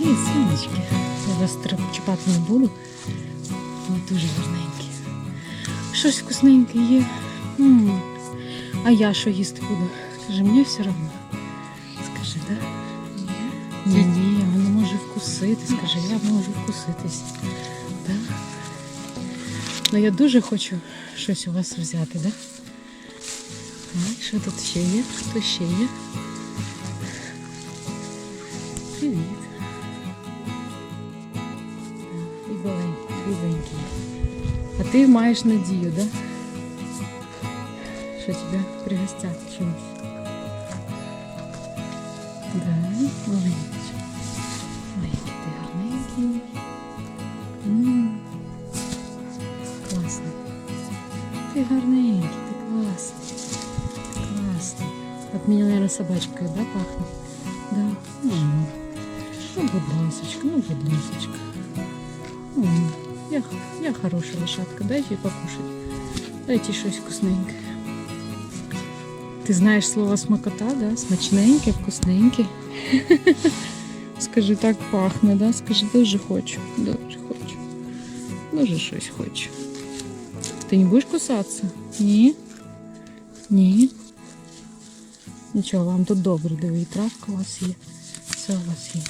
І вас тр- чіпати не буду. Вони дуже гарненькі. Щось вкусненьке є. М. А я що їсти буду? Скажи, мені все одно. Скажи, так? Да? Ні, ні, вона може вкусити. Скажи, я можу вкуситись. Да? Ну я дуже хочу щось у вас взяти, да? Так, що тут ще є? Хто ще є? Привіт. І біленький. А ти маєш надію, да? Що тебе пригостять чимось? Да, маленький. Маленький, ти гарненький. М, Класний. Ти гарненький, ти класний. Класний. От меня, наверное, собачкой, да, пахнет? Да. М. Ну, будь ласочка, ну, Я, я хорошая лошадка, дайте їй покушать. Дайте щось вкусненьке. Ти знаєш слово смакота, да? Смачненьке, вкусненьке. Скажи, так пахне, да? Скажи, дуже хочу. Дуже хочу. Дуже щось хочу. Ти не будеш кусатися? Ні? Ні. Нічого, вам тут добре, диви, і травка у вас є. Все у вас є.